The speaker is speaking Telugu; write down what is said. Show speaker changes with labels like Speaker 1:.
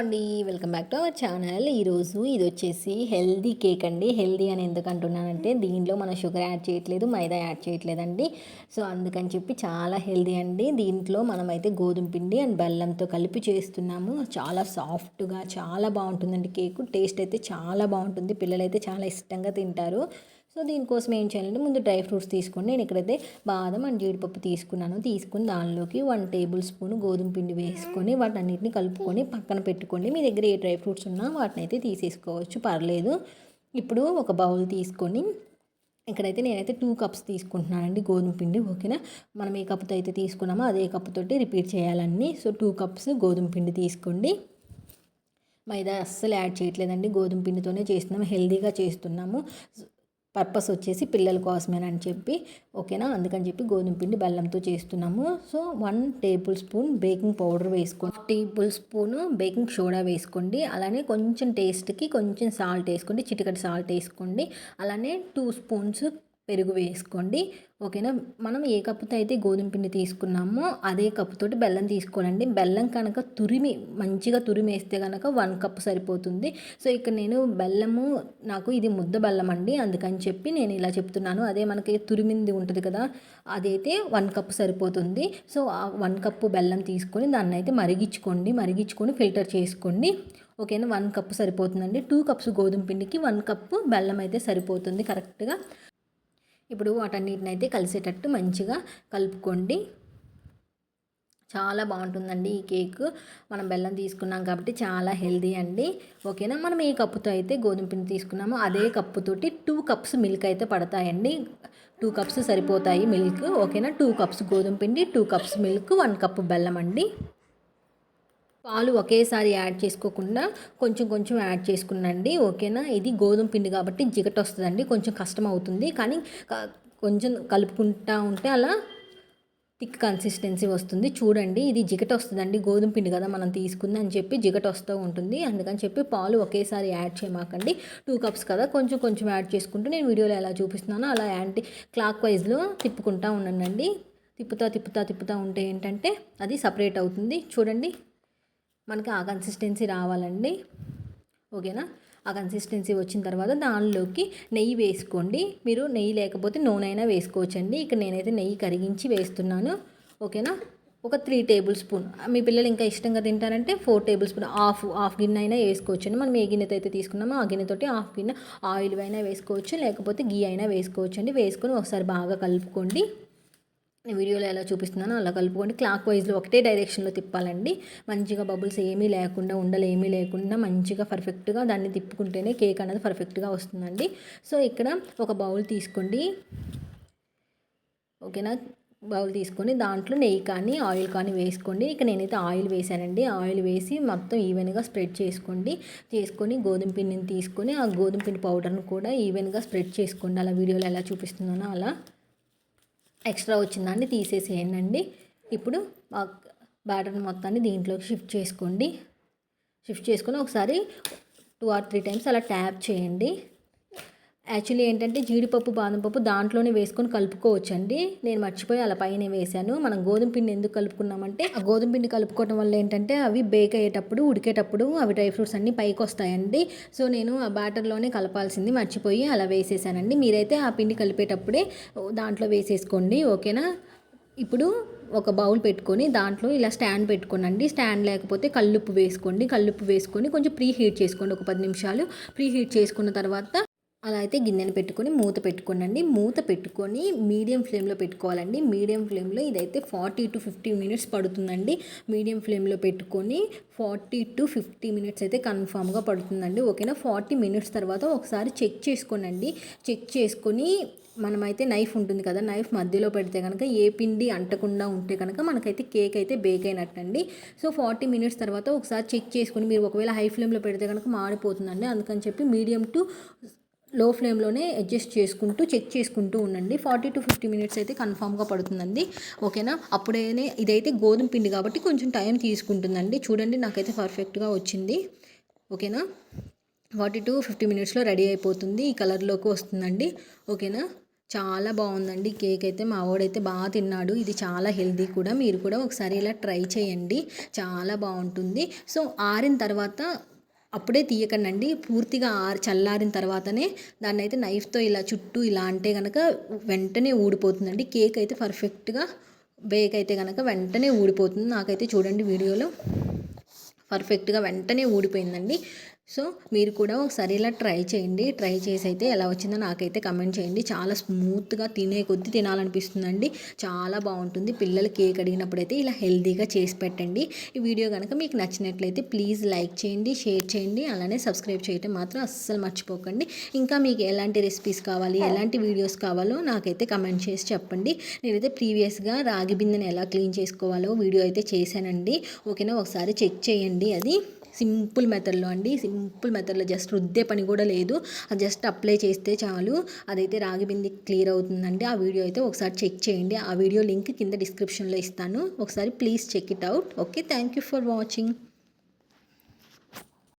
Speaker 1: అండి. Welcome back to our channel. ఈరోజు ఇది వచ్చేసి హెల్దీ కేక్ అండి. హెల్దీ అని ఎందుకు అంటున్నానంటే దీనిలో మనం షుగర్ యాడ్ చేయట్లేదు మైదా యాడ్ చేయట్లేదండి. సో అందుకని చెప్పి చాలా హెల్దీ అండి. దీంట్లో మనమైతే గోధుమ పిండి అండ్ బెల్లంతో కలిపి చేస్తున్నాము. చాలా సాఫ్ట్గా చాలా బాగుంటుందండి కేకు. టేస్ట్ అయితే చాలా బాగుంటుంది. పిల్లలైతే చాలా ఇష్టంగా తింటారు. సో దీనికోసం ఏం చేయాలంటే ముందు డ్రై ఫ్రూట్స్ తీసుకోండి నేను ఇక్కడైతే బాదం అండ్ జీడిపప్పు తీసుకున్నాను. తీసుకుని దానిలోకి వన్ టేబుల్ స్పూన్ గోధుమ పిండి వేసుకొని వాటన్నిటిని కలుపుకొని పక్కన పెట్టుకోండి. మీ దగ్గర ఏ డ్రై ఫ్రూట్స్ ఉన్నా వాటిని అయితే తీసేసుకోవచ్చు. పర్లేదు. ఇప్పుడు ఒక బౌల్ తీసుకొని ఇక్కడైతే నేనైతే టూ కప్స్ తీసుకుంటున్నానండి గోధుమ పిండి ఓకేనా? మనం ఏ కప్తో అయితే తీసుకున్నామో అదే కప్పుతోటి రిపీట్ చేయాలన్నీ. సో టూ కప్స్ గోధుమ పిండి తీసుకోండి. మైదా అస్సలు యాడ్ చేయట్లేదండి. గోధుమ పిండితోనే చేస్తున్నాము హెల్దీగా చేస్తున్నాము. పర్పస్ వచ్చేసి పిల్లల కోసమేనని చెప్పి ఓకేనా? అందుకని చెప్పి గోధుమ పిండి బెల్లంతో చేస్తున్నాము. So one tablespoon baking powder వేసుకోండి. టేబుల్ స్పూన్ బేకింగ్ సోడా వేసుకోండి. అలానే కొంచెం టేస్ట్కి కొంచెం సాల్ట్ వేసుకోండి. చిటికటి సాల్ట్ వేసుకోండి. అలానే టూ స్పూన్స్ పెరుగు వేసుకోండి. ఓకేనా? మనం ఏ కప్పుతో అయితే గోధుమ పిండి తీసుకున్నామో అదే కప్పుతోటి బెల్లం తీసుకోనండి. బెల్లం కనుక తురిమి మంచిగా తురిమి వేస్తే కనుక వన్ కప్ సరిపోతుంది. సో ఇక్కడ నేను బెల్లము నాకు ఇది ముద్ద బెల్లం అండి. అందుకని చెప్పి నేను ఇలా చెప్తున్నాను. అదే మనకి తురిమింది ఉంటుంది కదా అదైతే వన్ కప్ సరిపోతుంది. సో ఆ వన్ కప్పు బెల్లం తీసుకొని దాన్ని అయితే మరిగించుకోండి. మరిగించుకొని ఫిల్టర్ చేసుకోండి. ఓకేనా? వన్ కప్ సరిపోతుందండి. టూ కప్స్ గోధుమ పిండికి వన్ కప్పు బెల్లం అయితే సరిపోతుంది కరెక్ట్గా. ఇప్పుడు వాటన్నిటిని అయితే కలిసేటట్టు మంచిగా కలుపుకోండి. చాలా బాగుంటుందండి ఈ కేక్. మనం బెల్లం తీసుకున్నాం కాబట్టి చాలా హెల్దీ అండి. ఓకేనా? మనం ఏ కప్పుతో అయితే గోధుమ పిండి తీసుకున్నామో అదే కప్పుతోటి టూ కప్స్ మిల్క్ అయితే పడతాయండి. టూ కప్స్ సరిపోతాయి మిల్క్. ఓకేనా? టూ కప్స్ గోధుమ పిండి two cups milk one cup బెల్లం అండి. పాలు ఒకేసారి యాడ్ చేసుకోకుండా కొంచెం కొంచెం యాడ్ చేసుకునండి ఓకేనా? ఇది గోధుమ పిండి కాబట్టి జిగట వస్తుందండి కొంచెం కష్టం అవుతుంది కానీ కొంచెం కలుపుకుంటా ఉంటే అలా థిక్ కన్సిస్టెన్సీ వస్తుంది. చూడండి ఇది జిగట వస్తుందండి గోధుమ పిండి కదా మనం తీసుకుంది అని చెప్పి జిగట వస్తూ ఉంటుంది. అందుకని చెప్పి పాలు ఒకేసారి యాడ్ చేయమాకండి. టూ కప్స్ కదా కొంచెం కొంచెం యాడ్ చేసుకుంటూ నేను వీడియోలో ఎలా చూపిస్తున్నానో అలా యాంటీ క్లాక్ వైజ్లో తిప్పుకుంటా ఉండండి. తిప్పుతా తిప్పుతా తిప్పుతా ఉంటే ఏంటంటే అది సపరేట్ అవుతుంది. చూడండి మనకి ఆ కన్సిస్టెన్సీ రావాలండి. ఓకేనా? ఆ కన్సిస్టెన్సీ వచ్చిన తర్వాత దానిలోకి నెయ్యి వేసుకోండి. మీరు నెయ్యి లేకపోతే నూనె అయినా వేసుకోవచ్చండి. ఇక్కడ నేనైతే నెయ్యి కరిగించి వేస్తున్నాను. ఓకేనా? ఒక త్రీ టేబుల్ స్పూన్ మీ పిల్లలు ఇంకా ఇష్టంగా తింటారంటే four tablespoon half half గిన్నె అయినా వేసుకోవచ్చండి. మనం ఏ గిన్నెతో అయితే తీసుకున్నామో ఆ గిన్నెతోటి హాఫ్ గిన్నె ఆయిల్ అయినా వేసుకోవచ్చు. లేకపోతే గీ అయినా వేసుకోవచ్చండి. వేసుకొని ఒకసారి బాగా కలుపుకోండి. వీడియోలో ఎలా చూపిస్తున్నానో అలా కలుపుకోండి. క్లాక్ వైజ్లో ఒకటే డైరెక్షన్లో తిప్పాలండి. మంచిగా బబుల్స్ ఏమీ లేకుండా ఉండలు ఏమీ లేకుండా మంచిగా పర్ఫెక్ట్గా దాన్ని తిప్పుకుంటేనే కేక్ అనేది పర్ఫెక్ట్గా వస్తుందండి. సో ఇక్కడ ఒక బౌల్ తీసుకోండి. ఓకేనా? బౌల్ తీసుకొని దాంట్లో నెయ్యి కానీ ఆయిల్ కానీ వేసుకోండి. ఇక నేనైతే ఆయిల్ వేసానండి ఆయిల్ వేసి మొత్తం ఈవెన్గా స్ప్రెడ్ చేసుకోండి. చేసుకొని గోధుమ పిండిని తీసుకొని ఆ గోధుమ పిండి పౌడర్ను కూడా ఈవెన్గా స్ప్రెడ్ చేసుకోండి. అలా వీడియోలో ఎలా చూపిస్తున్నానో అలా. ఎక్స్ట్రా వచ్చిందండి తీసేసేయండి ఇప్పుడు బ్యాటర్ మొత్తాన్ని దీంట్లోకి షిఫ్ట్ చేసుకోండి. షిఫ్ట్ చేసుకొని ఒకసారి టూ ఆర్ త్రీ టైమ్స్ అలా ట్యాప్ చేయండి. యాక్చువల్లీ ఏంటంటే జీడిపప్పు బాదం పప్పు దాంట్లోనే వేసుకొని కలుపుకోవచ్చు అండి నేను మర్చిపోయి అలా పైన వేసాను మనం గోధుమ పిండి ఎందుకు కలుపుకున్నామంటే ఆ గోధుమ పిండి కలుపుకోవడం వల్ల ఏంటంటే అవి బేక్ అయ్యేటప్పుడు ఉడికేటప్పుడు అవి డ్రై ఫ్రూట్స్ అన్నీ పైకి వస్తాయండి సో నేను ఆ బ్యాటర్లోనే కలపాల్సింది మర్చిపోయి అలా వేసేసానండి. మీరైతే ఆ పిండి కలిపేటప్పుడే దాంట్లో వేసేసుకోండి ఓకేనా? ఇప్పుడు ఒక బౌల్ పెట్టుకొని దాంట్లో ఇలా స్టాండ్ పెట్టుకోనండి. స్టాండ్ లేకపోతే కల్లుప్పు వేసుకోండి. కల్లుప్పు వేసుకొని కొంచెం ప్రీ హీట్ చేసుకోండి ఒక పది నిమిషాలు. ప్రీ హీట్ చేసుకున్న తర్వాత అలా అయితే గిన్నెను పెట్టుకొని మూత పెట్టుకోనండి. మూత పెట్టుకొని మీడియం ఫ్లేమ్లో పెట్టుకోవాలండి. మీడియం ఫ్లేమ్లో ఇదైతే ఫార్టీ టు ఫిఫ్టీ మినిట్స్ పడుతుందండి. మీడియం ఫ్లేమ్లో పెట్టుకొని ఫార్టీ టు ఫిఫ్టీ మినిట్స్ అయితే కన్ఫామ్గా పడుతుందండి. ఓకేనా? ఫార్టీ మినిట్స్ తర్వాత ఒకసారి చెక్ చేసుకోనండి. చెక్ చేసుకొని మనమైతే నైఫ్ ఉంటుంది కదా నైఫ్ మధ్యలో పెడితే కనుక ఏ పిండి అంటకుండా ఉంటే కనుక మనకైతే కేక్ అయితే బేక్ అయినట్టండి. సో ఫార్టీ మినిట్స్ తర్వాత ఒకసారి చెక్ చేసుకొని మీరు ఒకవేళ హై ఫ్లేమ్లో పెడితే కనుక మాడిపోతుందండి. అందుకని చెప్పి మీడియం టు లో ఫ్లేమ్లోనే అడ్జస్ట్ చేసుకుంటూ చెక్ చేసుకుంటూ ఉండండి. ఫార్టీ టు ఫిఫ్టీ మినిట్స్ అయితే కన్ఫామ్గా పడుతుందండి. ఓకేనా? అప్పుడేనే ఇదైతే గోధుమ పిండి కాబట్టి కొంచెం టైం తీసుకుంటుందండి. చూడండి నాకైతే పర్ఫెక్ట్గా వచ్చింది. ఓకేనా? ఫార్టీ టు ఫిఫ్టీ మినిట్స్లో రెడీ అయిపోతుంది. ఈ కలర్లోకి వస్తుందండి. ఓకేనా? చాలా బాగుందండి. కేక్ అయితే మా వాడైతే బాగా తిన్నాడు. ఇది చాలా హెల్దీ కూడా. మీరు కూడా ఒకసారి ఇలా ట్రై చేయండి. చాలా బాగుంటుంది. సో ఆరిన తర్వాత అప్పుడే తీయకండి పూర్తిగా ఆరి చల్లారిన తర్వాతనే దాన్ని అయితే నైఫ్తో ఇలా చుట్టూ ఇలా అంటే కనుక వెంటనే ఊడిపోతుందండి. కేక్ అయితే పర్ఫెక్ట్గా బేక్ అయితే కనుక వెంటనే ఊడిపోతుంది. నాకైతే చూడండి వీడియోలో. పర్ఫెక్ట్గా వెంటనే ఊడిపోయిందండి. సో మీరు కూడా ఒకసారి ఇలా ట్రై చేయండి. ట్రై చేసి అయితే ఎలా వచ్చిందో నాకైతే కమెంట్ చేయండి. చాలా స్మూత్గా తినే కొద్దీ తినాలనిపిస్తుందండి. చాలా బాగుంటుంది. పిల్లలు కేక్ అడిగినప్పుడు అయితే ఇలా హెల్దీగా చేసి పెట్టండి. ఈ వీడియో కనుక మీకు నచ్చినట్లయితే ప్లీజ్ లైక్ చేయండి షేర్ చేయండి. అలానే సబ్స్క్రైబ్ చేయటం మాత్రం అస్సలు మర్చిపోకండి. ఇంకా మీకు ఎలాంటి రెసిపీస్ కావాలి ఎలాంటి వీడియోస్ కావాలో నాకైతే కమెంట్ చేసి చెప్పండి. నేనైతే ప్రీవియస్గా రాగి బిందెని ఎలా క్లీన్ చేసుకోవాలో వీడియో అయితే చేశానండి. ఓకేనా? ఒకసారి చెక్ చేయండి అది. సింపుల్ మెథడ్లో అండి సింపుల్ మెథడ్లో జస్ట్ రుద్దే పని కూడా లేదు. అది జస్ట్ అప్లై చేస్తే చాలు. అదైతే రాగి బింది క్లియర్ అవుతుందండి. ఆ వీడియో అయితే ఒకసారి చెక్ చేయండి. ఆ వీడియో లింక్ కింద డిస్క్రిప్షన్లో ఇస్తాను. ఒకసారి please check it out. Okay thank you for watching.